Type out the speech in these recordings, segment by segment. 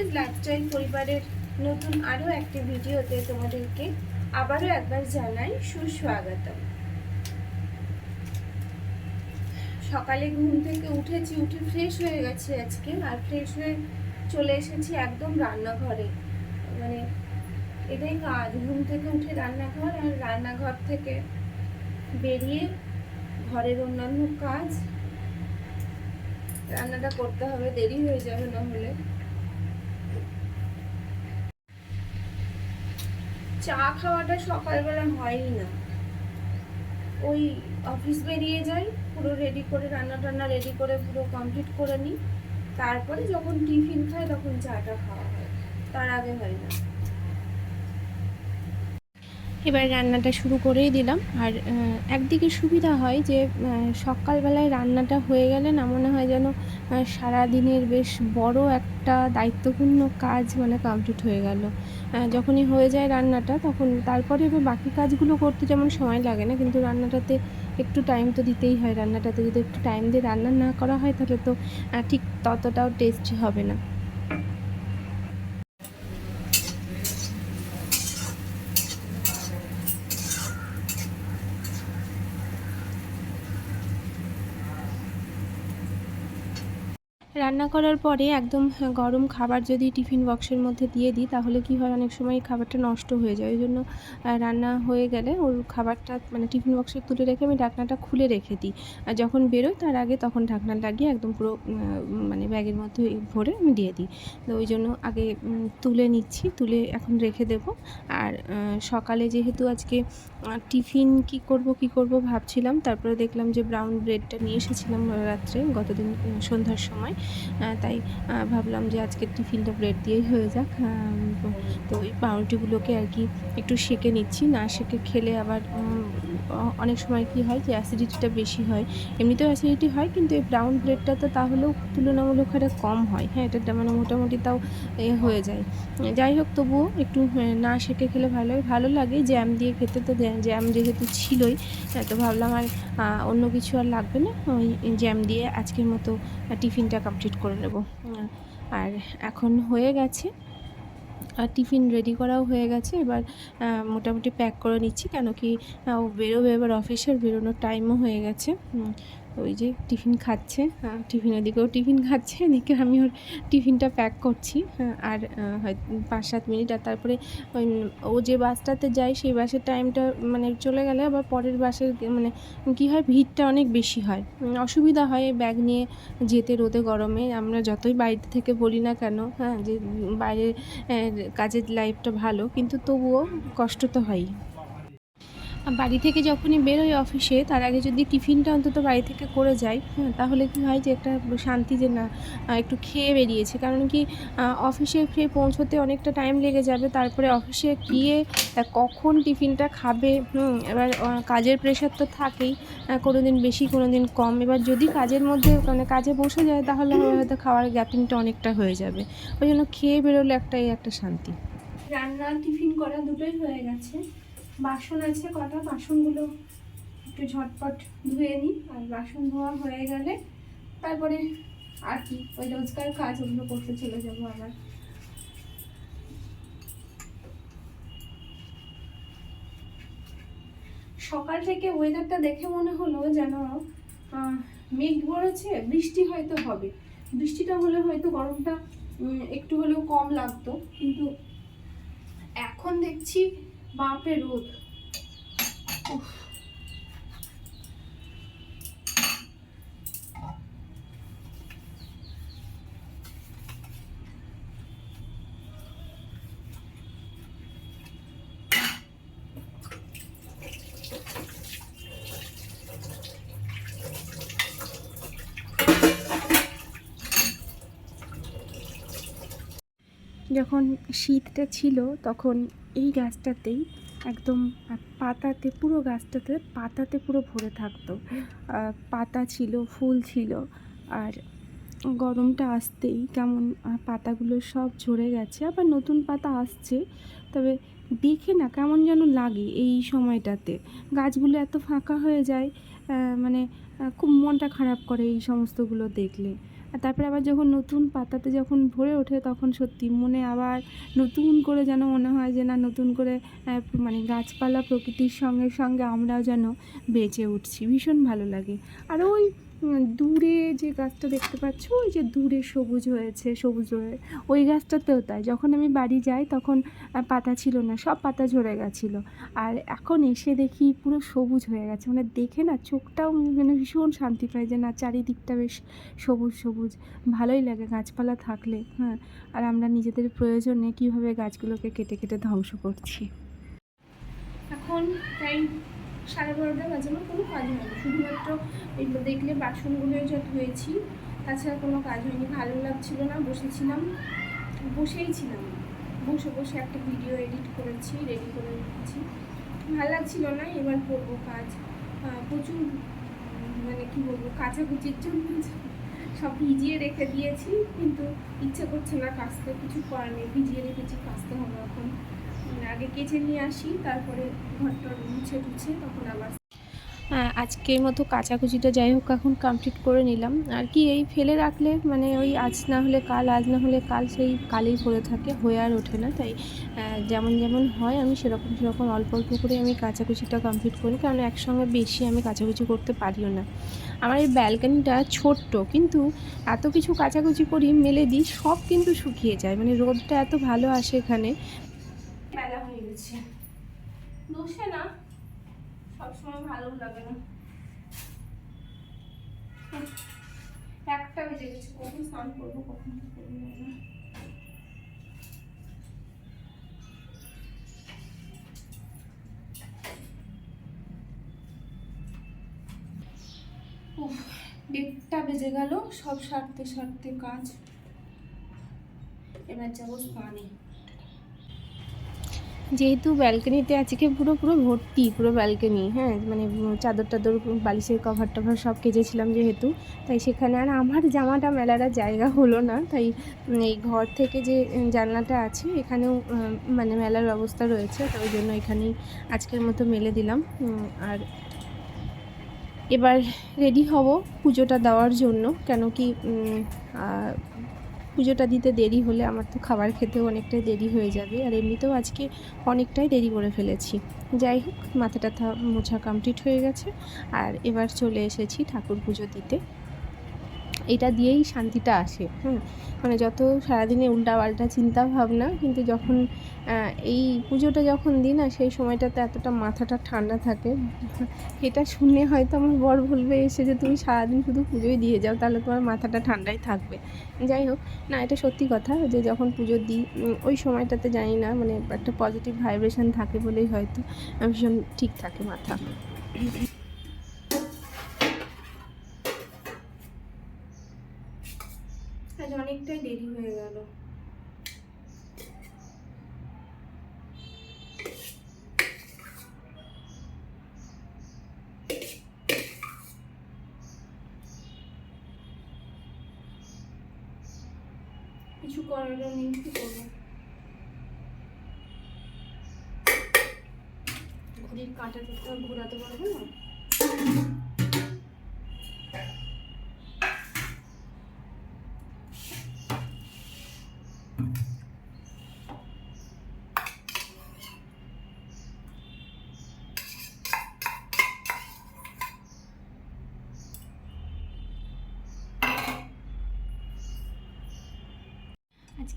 নমস্কার লাইফস্টাইল পরিবারের নতুন আরও একটি ভিডিওতে তোমাদেরকে আবারও একবার জানাই সুস্বাগতম। সকালে ঘুম থেকে উঠেছি, উঠে ফ্রেশ হয়ে গেছি আজকে, আর ফ্রেশ হয়ে চলে এসেছি একদম রান্নাঘরে। মানে এটাই কাজ, ঘুম থেকে উঠে রান্নাঘর আর রান্নাঘর থেকে বেরিয়ে ঘরের অন্যান্য কাজ, রান্নাটা করতে হবে, দেরি হয়ে যাবে না হলে। চা খাওয়াটা সকালবেলা হয়ই না। ওই অফিস বেরিয়ে যাই, পুরো রেডি করে রান্না টান্না রেডি করে পুরো কমপ্লিট করে নিই। তারপরে যখন টিফিন খাই তখন চাটা খাওয়া হয়। তার আগে হয় না। এবার রান্নাটা শুরু করেই দিলাম। আর একদিকে সুবিধা হয় যে সকালবেলায় রান্নাটা হয়ে গেলে না মনে হয় যেন সারাদিনের বেশ বড় একটা দায়িত্বপূর্ণ কাজ মানে কমপ্লিট হয়ে গেল। যখনই হয়ে যায় রান্নাটা তখন তারপরে এবার বাকি কাজগুলো করতে যেমন সময় লাগে না, কিন্তু রান্নাটাতে একটু টাইম তো দিতেই হয়। রান্নাটাতে যদি একটু টাইম দিয়ে রান্না না করা হয় তাহলে তো ঠিক ততটাও টেস্টি হবে না। রান্না করার পরে একদম গরম খাবার যদি টিফিন বক্সের মধ্যে দিয়ে দিই, তাহলে কি হয়? অনেক সময় খাবারটা নষ্ট হয়ে যায়। ওই জন্য রান্না হয়ে গেলে ওর খাবারটা মানে টিফিন বক্সে তুলে রেখে আমি ঢাকনাটা খুলে রেখে দিই। আর যখন বেরোই, তার আগে তখন ঢাকনা লাগিয়ে একদম পুরো মানে ব্যাগের মধ্যে ভরে আমি দিয়ে দিই। তো ওই জন্য আগে তুলে নিচ্ছি, তুলে এখন রেখে দেব। আর সকালে যেহেতু আজকে টিফিন কি করব কি করব ভাবছিলাম, তারপরে দেখলাম যে, ব্রাউন ব্রেডটা নিয়ে এসেছিলাম রাত্রে, গতদিন সন্ধ্যার সময়। তাই ভাবলাম যে আজকে টিফিনটা ব্রেড দিয়েই হয়ে যাক। তো ওই পাউরুটিগুলোকে আর কি একটু সেকে নিচ্ছি। না সেকে খেলে আবার অনেক সময় কি হয় যে অ্যাসিডিটিটা বেশি হয়। এমনিতেও অ্যাসিডিটি হয়, কিন্তু এই ব্রাউন ব্রেডটা তো তাহলেও তুলনামূলক হারে কম হয়। হ্যাঁ এটা মানে মোটামুটি তাও হয়ে যায়। যাই হোক, তবুও একটু না সেকে খেলে ভালো হয়। ভালো লাগে জ্যাম দিয়ে খেতে, তো জ্যা- জ্যাম যেহেতু ছিলই তো ভাবলাম আর অন্য কিছু আর লাগবে না। ওই জ্যাম দিয়ে আজকের মতো টিফিনটা কমপ্লিট করে নেব। আর এখন হয়ে গেছে আর টিফিন রেডি করাও হয়ে গেছে। এবার মোটামুটি প্যাক করে নিচ্ছি কেন কি ও বেরোবে এবার অফিসের বেরোনোর টাইমও হয়ে গেছে। ওই যে টিফিন খাচ্ছে। আহ, টিফিন ওদিকেও টিফিন খাচ্ছে এদিকে আমি ওর টিফিনটা প্যাক করছি। হ্যাঁ, আর আহ, হয় পাঁচ সাত মিনিট আর তারপরে ওই ও যে বাসটাতে যায় সেই বাসের টাইমটা মানে চলে গেলে আবার পরের বাসের মানে কী হয় ভিড়টা অনেক বেশি হয়। অসুবিধা হয় ব্যাগ নিয়ে যেতে রোদে গরমে। আমরা যতই বাড়িতে থেকে বলি না কেন হ্যাঁ যে বাইরের কাজের লাইফটা ভালো কিন্তু তবুও কষ্ট তো হয়ই। বাড়ি থেকে যখনই বেরোই অফিসে তার আগে যদি টিফিনটা অন্তত বাড়ি থেকে করে যাই হ্যাঁ তাহলে কি হয় যে একটা শান্তি যে না একটু খেয়ে বেরিয়েছে। কারণ কি অফিসে ফিরে পৌঁছতে অনেকটা টাইম লেগে যাবে তারপরে অফিসে গিয়ে কখন টিফিনটা খাবে হুম, এবার কাজের প্রেশার তো থাকেই কোনো দিন বেশি কোনো দিন কম। এবার যদি কাজের মধ্যে মানে কাজে বসে যায় তাহলে হয়তো খাওয়ার গ্যাপিংটা অনেকটা হয়ে যাবে। ওই জন্য খেয়ে বেরোলে একটাই একটা শান্তি। রান্না টিফিন করা দুটোই হয়ে গেছে। বাসন আছে কটা, বাসনগুলো একটু ঝটপট ধুয়ে নিই। আর বাসন ধোয়া হয়ে গেলে তারপরে আর কি, ওই রোজকার কাজ ওগুলো করতে চলে যাব আবার। সকাল থেকে ওয়েদারটা দেখে মনে হলো যেন মেঘ ধরেছে, বৃষ্টি হয়তো হবে। বৃষ্টিটা হলে হয়তো গরমটা একটু হলেও কম লাগতো। কিন্তু এখন দেখছি বাপরে রোদ উফ। যখন শীতটা ছিল তখন এই গাছটাতেই একদম পাতাতে, পুরো গাছটাতে পাতাতে পুরো ভরে থাকতো। পাতা ছিল, ফুল ছিল আর গরমটা আসতেই কেমন পাতাগুলো সব ঝরে গেছে। আবার নতুন পাতা আসছে, তবে দেখে না কেমন যেন লাগে এই সময়টাতে। গাছগুলো এত ফাঁকা হয়ে যায় মানে খুব মনটা খারাপ করে এই সমস্তগুলো দেখলে। আর তারপরে আবার যখন নতুন পাতাতে যখন ভরে ওঠে তখন সত্যি মনে আবার নতুন করে যেন মনে হয় যে না, নতুন করে মানে গাছপালা প্রকৃতির সঙ্গে সঙ্গে আমরাও যেন বেঁচে উঠছি। ভীষণ ভালো লাগে। আর ওই দূরে যে গাছটা দেখতে পাচ্ছ, ওই যে দূরে সবুজ হয়েছে, সবুজ হয়ে ওই গাছটাতেও তাই। যখন আমি বাড়ি যাই, তখন পাতা ছিল না, সব পাতা ঝরে গেছিল। আর এখন এসে দেখি পুরো সবুজ হয়ে গেছে। মানে দেখে না, চোখটাও মানে ভীষণ শান্তি পায় যে না, চারিদিকটা বেশ সবুজ সবুজ। ভালোই লাগে গাছপালা থাকলে হ্যাঁ। আর আমরা নিজেদের প্রয়োজনে কীভাবে গাছগুলোকে কেটে কেটে ধ্বংস করছি। এখন টাইম সাড়ে বারোটা বাজে আমার কোনো কাজ হয়নি। শুধুমাত্র এগুলো দেখলে বাসনগুলো যা ধুয়েছি, তাছাড়া কোনো কাজ হয়নি। ভালো লাগছিল না, বসেছিলাম। বসেই ছিলাম। বসে বসে একটা ভিডিও এডিট করেছি রেডি করে রেখেছি ভালো লাগছিল না, এবার করব কাজ। প্রচুর মানে কি বলব, কাচাকুচির জন্য সব ভিজিয়ে রেখে দিয়েছি, কিন্তু ইচ্ছে করছে না কাচতে কিছু করার নেই। ভিজিয়ে রেখেছি কাচতে হবে এখন। আগে কেচে নিয়ে আসি তারপরে ঘরটা মুছে টুছে তখন আবার হ্যাঁ, আজকের মতো কাচাকুচিটা যাই হোক এখন কমপ্লিট করে নিলাম। আর কি এই ফেলে রাখলে মানে ওই আজ না হলে কাল আজ না হলে কাল সেই কালেই পড়ে থাকে হয়ে আর ওঠে না। তাই যেমন যেমন হয় আমি সেরকম সেরকম অল্প অল্প করে আমি কাচাকুচিটা কমপ্লিট করি কারণ একসঙ্গে বেশি আমি কাচাকুচি করতে পারিও না। আমার এই ব্যালকানিটা ছোট্ট কিন্তু এত কিছু কাচাকুচি করি মেলে দিই সব কিন্তু শুকিয়ে যায়। মানে রোদটা এত ভালো আসে এখানে বেলা হয়ে গেছে। দোষে না, সবসময় ভালো লাগে না। একটা বেজে গেছে, কখন স্নান করব, কখন দেড়টা বেজে গেল, সব সারতে সারতে কাজ। এবার যাব স্নানে। যেহেতু ব্যালকনিতে আজকে পুরো পুরো ভর্তি, পুরো ব্যালকনি হ্যাঁ? মানে চাদর টাদর, বালিশের কভার টভার সব কেচেছিলাম যেহেতু। তাই সেখানে আর আমার জামাটা মেলার জায়গা হলো না। তাই এই ঘর থেকে যে জানলাটা আছে, এখানেও মানে মেলার ব্যবস্থা রয়েছে। তো ওই জন্য এখানেই আজকের মতো মেলে দিলাম। আর এবার রেডি হব পুজোটা দেওয়ার জন্য। কেন কি পুজোটা দিতে দেরি হলে আমার তো খাবার খেতেও অনেকটাই দেরি হয়ে যাবে। আর এমনিতেও আজকে অনেকটাই দেরি করে ফেলেছি। যাই হোক মাথা টাথা মোছা কমপ্লিট হয়ে গেছে। আর এবার চলে এসেছি ঠাকুর পুজো দিতে। এটা দিয়েই শান্তিটা আসে, হুম। মানে যত সারাদিনে উল্টা পাল্টা চিন্তা ভাবনা কিন্তু যখন এই পুজোটা যখন দিই না, সেই সময়টাতে এতটা মাথাটা ঠান্ডা থাকে। এটা শুনে হয়তো আমার বর বলবে এসে যে, তুমি সারাদিন শুধু পুজোই দিয়ে যাও, তাহলে তোমার মাথাটা ঠান্ডাই থাকবে। যাই হোক, না, এটা সত্যি কথা যে, যখন পুজো দিই ওই সময়টাতে জানি না মানে একটা পজিটিভ ভাইব্রেশন থাকে বলেই হয়তো, ভীষণ ঠিক থাকে মাথা আজ অনেকটাই দেরি হয়ে গেল কিছু করার নেই কি করব। তো আর ঘোরাতে পারব না।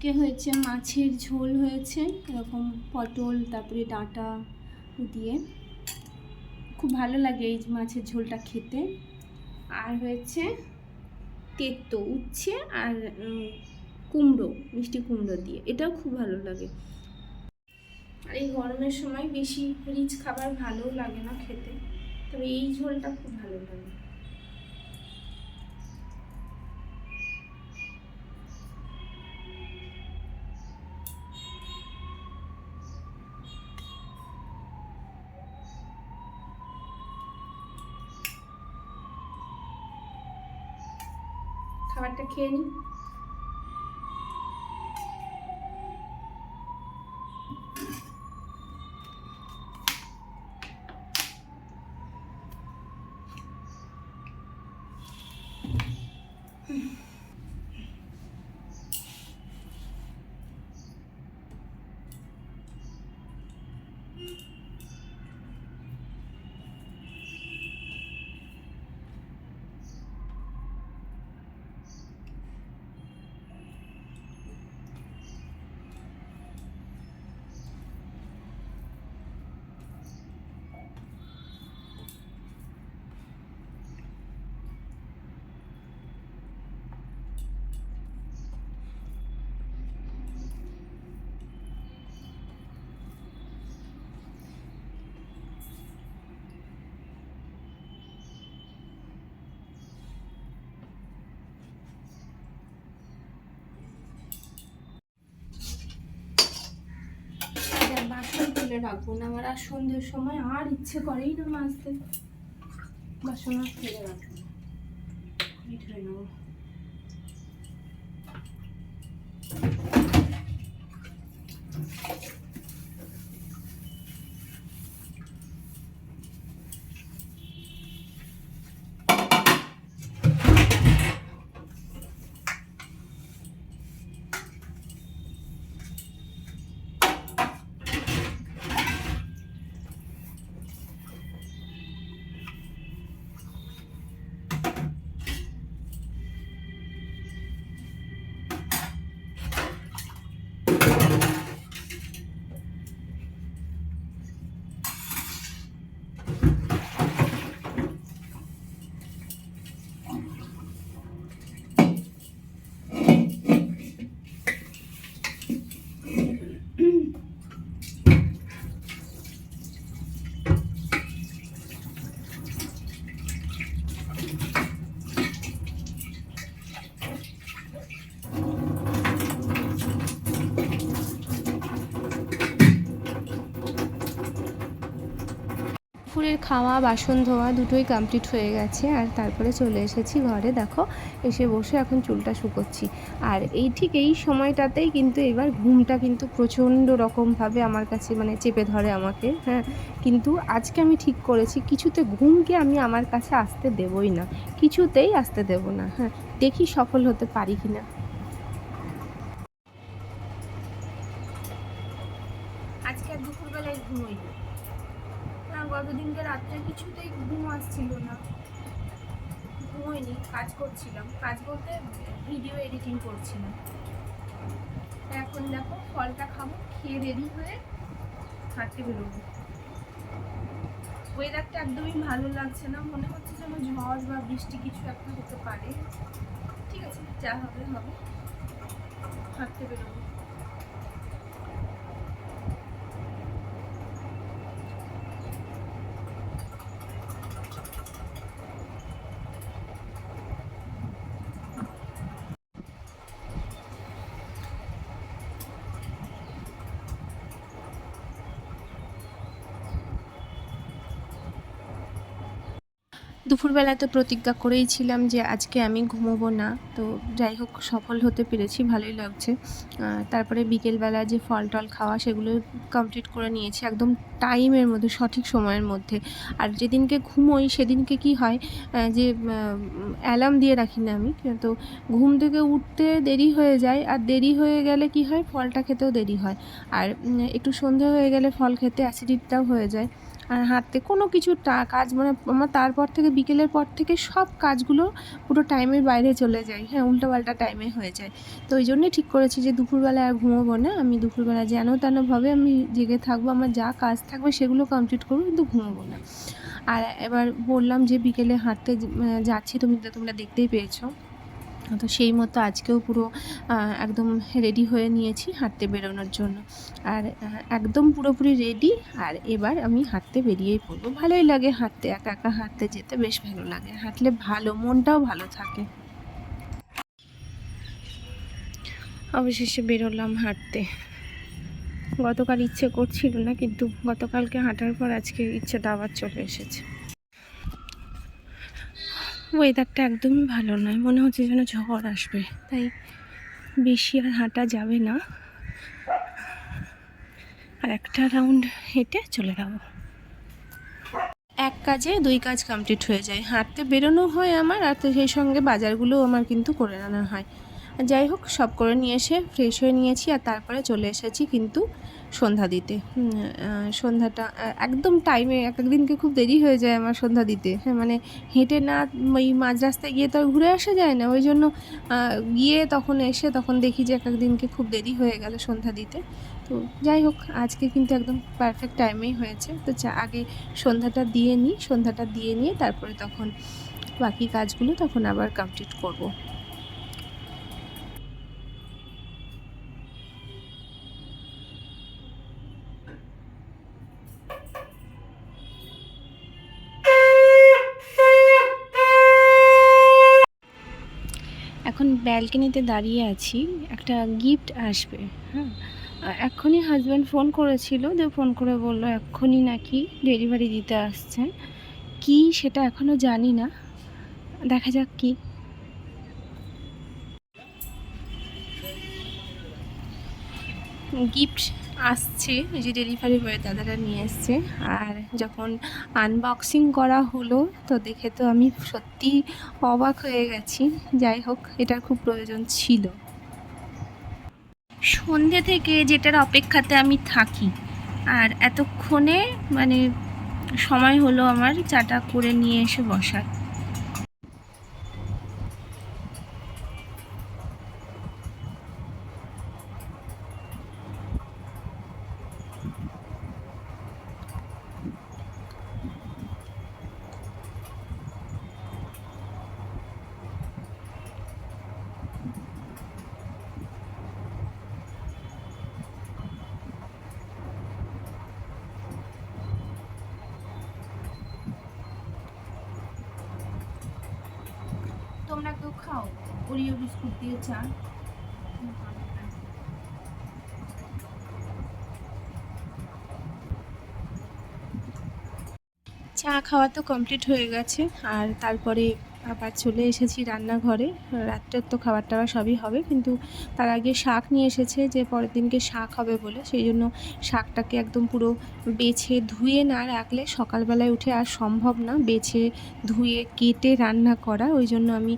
আজকে হয়েছে, মাছের ঝোল হয়েছে, এরকম পটল, তারপরে ডাঁটা দিয়ে। খুব ভালো লাগে এই মাছের ঝোলটা খেতে। আর হয়েছে তেতো, উচ্ছে আর কুমড়ো, মিষ্টি কুমড়ো দিয়ে। এটাও খুব ভালো লাগে। আর এই গরমের সময় বেশি রিচ খাবার ভালোও লাগে না খেতে, তবে এই ঝোলটা খুব ভালো লাগে। খাবারটা খেয়ে নিই। বলে রাখব না, আমার আর সন্ধ্যের সময় আর ইচ্ছে করেই না মাঝতে বাসন আর তুলে রাখব না। ধরে নেব। দুপুরের খাওয়া, বাসন ধোয়া দুটোই কমপ্লিট হয়ে গেছে আর তারপরে চলে এসেছি ঘরে। দেখো, এসে বসে এখন চুলটা শুকোচ্ছি। আর এই ঠিক এই সময়টাতেই কিন্তু এবার ঘুমটা কিন্তু প্রচণ্ড রকমভাবে আমার কাছে মানে চেপে ধরে আমাকে হ্যাঁ। কিন্তু আজকে আমি ঠিক করেছি, কিছুতে ঘুমকে আমি আমার কাছে আসতে দেবই না। কিছুতেই আসতে দেব না হ্যাঁ। দেখি সফল হতে পারি কি না আজকে আর দুপুরবেলায় ঘুমোইনি না গতদিনকে রাত্রে কিছুতেই ঘুম আসছিল না। ঘুমোইনি কাজ করছিলাম। কাজ বলতে ভিডিও এডিটিং করছিলাম। এখন দেখো ফলটা খাব, খেয়ে রেডি হয়ে হাঁটতে বেরোবো। ওয়েদারটা একদমই ভালো লাগছে না, মনে হচ্ছে যেন ঝড় বা বৃষ্টি কিছু একটা হতে পারে। ঠিক আছে, যা হবে হবে। হাঁটতে বেরোবো। দুপুরবেলা তো প্রতিজ্ঞা করেই ছিলাম যে আজকে আমি ঘুমোবো না। তো যাই হোক, সফল হতে পেরেছি, ভালোই লাগছে। তারপরে বিকেলবেলা যে ফল টল খাওয়া, সেগুলো কমপ্লিট করে নিয়েছি একদম টাইমের মধ্যে, সঠিক সময়ের মধ্যে। আর যেদিনকে ঘুমোই, সেদিনকে কি হয় যে অ্যালার্ম দিয়ে রাখি না আমি, তো ঘুম থেকে উঠতে দেরি হয়ে যায়। আর দেরি হয়ে গেলে কি হয়, ফলটা খেতেও দেরি হয়। আর একটু সন্ধে হয়ে গেলে ফল খেতে অ্যাসিডিটিটাও হয়ে যায়। আর হাঁটতে কোনো কিছু কাজ মানে আমার তারপর থেকে বিকেলের পর থেকে সব কাজগুলো পুরো টাইমের বাইরে চলে যায়। হ্যাঁ উল্টোপাল্টা টাইমে হয়ে যায়। তো ওই জন্যই ঠিক করেছি যে দুপুরবেলা আর ঘুমোবো না। আমি দুপুরবেলা যেন তেনভাবে আমি জেগে থাকব, আমার যা কাজ থাকবে সেগুলো কমপ্লিট করব, কিন্তু ঘুমোবো না। আর এবার বললাম যে বিকেলে হাঁটতে যাচ্ছি, তুমি তোমরা দেখতেই পেয়েছ। তো সেই মতো আজকেও পুরো একদম রেডি হয়ে নিয়েছি হাঁটতে বেরোনোর জন্য। আর একদম পুরোপুরি রেডি আর এবার আমি হাঁটতে বেরিয়েই পড়ব। ভালোই লাগে হাঁটতে, একা একা হাঁটতে যেতে বেশ ভালো লাগে। হাঁটলে ভালো, মনটাও ভালো থাকে। অবশেষে বেরোলাম হাঁটতে। গতকাল ইচ্ছে করছিল না, কিন্তু গতকালকে হাঁটার পর আজকে ইচ্ছেটা আবার চলে এসেছে। ওয়েদারটা একদমই ভালো নয়। মনে হচ্ছে যেন ঝড় আসবে। তাই বেশি আর হাঁটা যাবে না। আর একটা রাউন্ড হেঁটে চলে যাব। এক কাজে দুই কাজ কমপ্লিট হয়ে যায়। হাঁটতে বেরোনো হয় আমার, আর সেই সঙ্গে বাজারগুলোও আমার কিন্তু করে আনা হয়। যাই হোক, সব করে নিয়ে এসে ফ্রেশ হয়ে নিয়েছি আর তারপরে চলে এসেছি কিন্তু সন্ধ্যা দিতে। সন্ধ্যাটা একদম টাইমে এক একদিনকে খুব দেরি হয়ে যায় আমার সন্ধ্যা দিতে। হ্যাঁ মানে হেঁটে না, ওই মাঝ রাস্তায় গিয়ে তো আর ঘুরে আসা যায় না। ওই জন্য গিয়ে তখন এসে তখন দেখি যে এক একদিনকে খুব দেরি হয়ে গেল সন্ধ্যা দিতে। তো যাই হোক, আজকে কিন্তু একদম পারফেক্ট টাইমেই হয়েছে। তো চা, আগে সন্ধ্যাটা দিয়ে নিই, সন্ধ্যাটা দিয়ে নিয়ে তারপরে তখন বাকি কাজগুলো তখন আবার কমপ্লিট করব। ব্যালকনিতে দাঁড়িয়ে আছি, একটা গিফট আসবে হ্যাঁ? এক্ষুনি হাজব্যান্ড ফোন করেছিল দিয়ে ফোন করে বলল, এক্ষুনি নাকি ডেলিভারি দিতে আসছেন কি সেটা এখনও জানি না। দেখা যাক কি। গিফট আসছে যে ডেলিভারি বয় দাদারা নিয়ে এসছে। আর যখন আনবক্সিং করা হলো, তো দেখে তো আমি সত্যি অবাক হয়ে গেছি। যাই হোক, এটার খুব প্রয়োজন ছিল। সন্ধে থেকে যেটার অপেক্ষাতে আমি থাকি। আর এতক্ষণে মানে সময় হলো আমার চাটা করে নিয়ে এসে বসার। তোমরা কেউ খাও? ওরিও বিস্কুট দিয়ে চা। চা খাওয়া তো কমপ্লিট হয়ে গেছে, আর তারপরে আবার চলে এসেছি রান্নাঘরে। রাত্রের তো খাবার টাবার সবই হবে, কিন্তু তার আগে শাক নিয়ে এসেছে যে পরের দিনকে শাক হবে বলে। সেই জন্য শাকটাকে একদম পুরো বেছে ধুয়ে না রাখলে সকালবেলায় উঠে আর সম্ভব না। বেছে ধুয়ে, কেটে রান্না করা। ওই জন্য আমি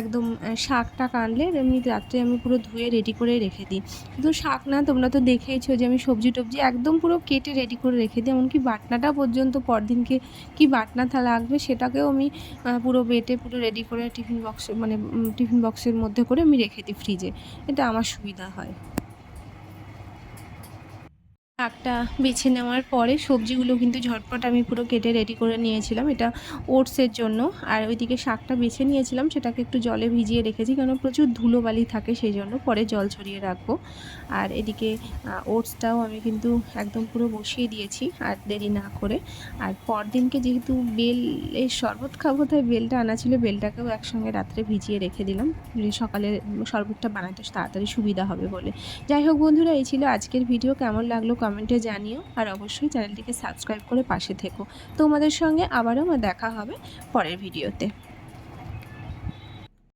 একদম শাকটা কানলে এমনি রাত্রে আমি পুরো ধুয়ে রেডি করে রেখে দিই। কিন্তু শাক না, তোমরা তো দেখেইছো যে আমি সবজি টবজি একদম পুরো কেটে রেডি করে রেখে দিই। এমনকি বাটনাটা পর্যন্ত পরদিনকে কি বাটনা লাগবে সেটাকেও আমি পুরো বেটে পুরো রেডি করে টিফিন বক্সে মানে টিফিন বক্সের মধ্যে করে আমি রেখে দিই ফ্রিজে এটা আমার সুবিধা হয়। শাকটা বেছে নেওয়ার পরে সবজিগুলো কিন্তু ঝটপট আমি পুরো কেটে রেডি করে নিয়েছিলাম। এটা ওটসের জন্য। আর ওইদিকে শাকটা বেছে নিয়েছিলাম, সেটাকে একটু জলে ভিজিয়ে রেখেছি কারণ প্রচুর ধুলোবালি থাকে সেই জন্য। পরে জল ছড়িয়ে রাখব। আর এদিকে ওটসটাও আমি কিন্তু একদম পুরো বসিয়ে দিয়েছি, আর দেরি না করে। আর পরদিনকে যেহেতু বেল বেলের শরবত খাব, তাই বেলটা আনা ছিল। বেলটাকেও একসঙ্গে রাত্রে ভিজিয়ে রেখে দিলাম। সকালে শরবতটা বানাতে তাড়াতাড়ি সুবিধা হবে বলে। যাই হোক বন্ধুরা, এই ছিল আজকের ভিডিও। কেমন লাগল কমেন্টে জানিও আর অবশ্যই চ্যানেলটিকে সাবস্ক্রাইব করে পাশে থেকো। তোমাদের সঙ্গে আবারও আমার দেখা হবে পরের ভিডিওতে